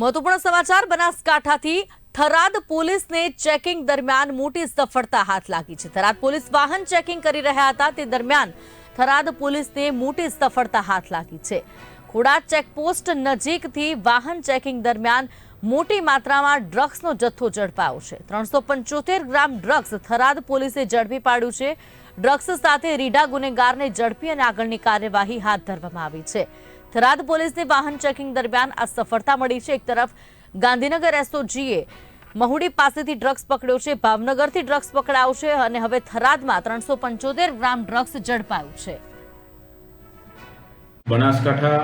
મહત્વપૂર્ણ સમાચાર, બનાસકાંઠાથી થરાદ પોલીસને ચેકિંગ દરમિયાન મોટી સફળતા હાથ લાગી છે. થરાદ પોલીસ વાહન ચેકિંગ કરી રહ્યા હતા. તે દરમિયાન થરાદ પોલીસને મોટી સફળતા હાથ લાગી છે. ખોડા ચેકપોસ્ટ નજીકથી વાહન ચેકિંગ દરમિયાન મોટી માત્રામાં ડ્રગ્સનો જથ્થો ઝડપાયો છે. ત્રણસો પંચોતેર ગ્રામ ડ્રગ્સ થરાદ પોલીસે ઝડપી પાડ્યું છે. ડ્રગ્સ સાથે રીઢા ગુનેગારને ઝડપી અને આગળની કાર્યવાહી હાથ ધરવામાં આવી છે. થરાદ પોલીસની વાહન ચેકિંગ દરમિયાન આ સફળતા મળી છે. એક તરફ ગાંધીનગર એસઓજીએ મહુડી પાસેથી ડ્રગ્સ પકડ્યો છે, ભાવનગરથી ડ્રગ્સ પકડાયો છે અને હવે થરાદમાં ત્રણસો ગ્રામ ડ્રગ્સ ઝડપાયું છે. બનાસકાંઠા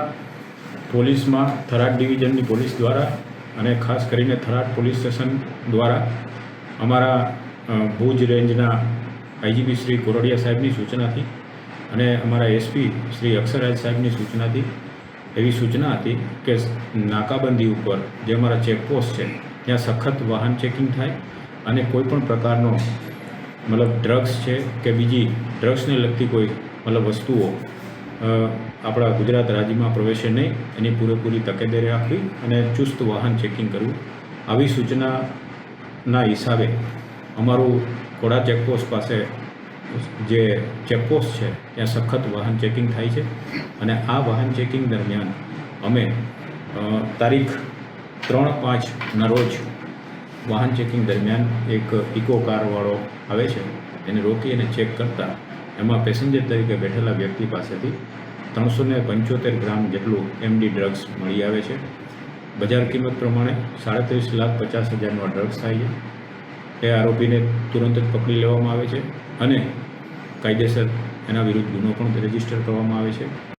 પોલીસમાં થરાદ ડિવિઝનની પોલીસ દ્વારા અને ખાસ કરીને થરાદ પોલીસ સ્ટેશન દ્વારા અમારા ભુજ રેન્જના આઈજીપી શ્રી કોરડિયા સાહેબની સૂચનાથી અને અમારા એસપી શ્રી અક્ષરરાજ સાહેબની સૂચનાથી એવી સૂચના હતી કે નાકાબંધી ઉપર જે અમારા ચેકપોસ્ટ છે, ત્યાં સખત વાહન ચેકિંગ થાય અને કોઈ પણ પ્રકારનો મતલબ ડ્રગ્સ છે કે બીજી ડ્રગ્સને લગતી કોઈ મતલબ વસ્તુઓ આપણા ગુજરાત રાજ્યમાં પ્રવેશે નહીં, એની પૂરેપૂરી તકેદારી રાખવી અને ચુસ્ત વાહન ચેકિંગ કરવું. આવી સૂચનાના હિસાબે અમારું ઘોડા ચેકપોસ્ટ પાસે જે ચેકપોસ્ટ છે, ત્યાં સખત વાહન ચેકિંગ થાય છે. અને આ વાહન ચેકિંગ દરમિયાન અમે તારીખ ત્રણ પાંચના રોજ વાહન ચેકિંગ દરમિયાન એક ઇકો કારવાળો આવે છે, એને રોકી અને ચેક કરતાં એમાં પેસેન્જર તરીકે બેઠેલા વ્યક્તિ પાસેથી ત્રણસો ને પંચોતેર ગ્રામ જેટલું એમડી ડ્રગ્સ મળી આવે છે. બજાર કિંમત પ્રમાણે સાડત્રીસ લાખ પચાસ હજારનો ડ્રગ્સ થાય છે. એ આરોપીને તુરંત જ પકડી લેવામાં આવે છે અને કાયદેસર એના વિરુદ્ધ ગુનો પણ રજિસ્ટર કરવામાં આવે છે.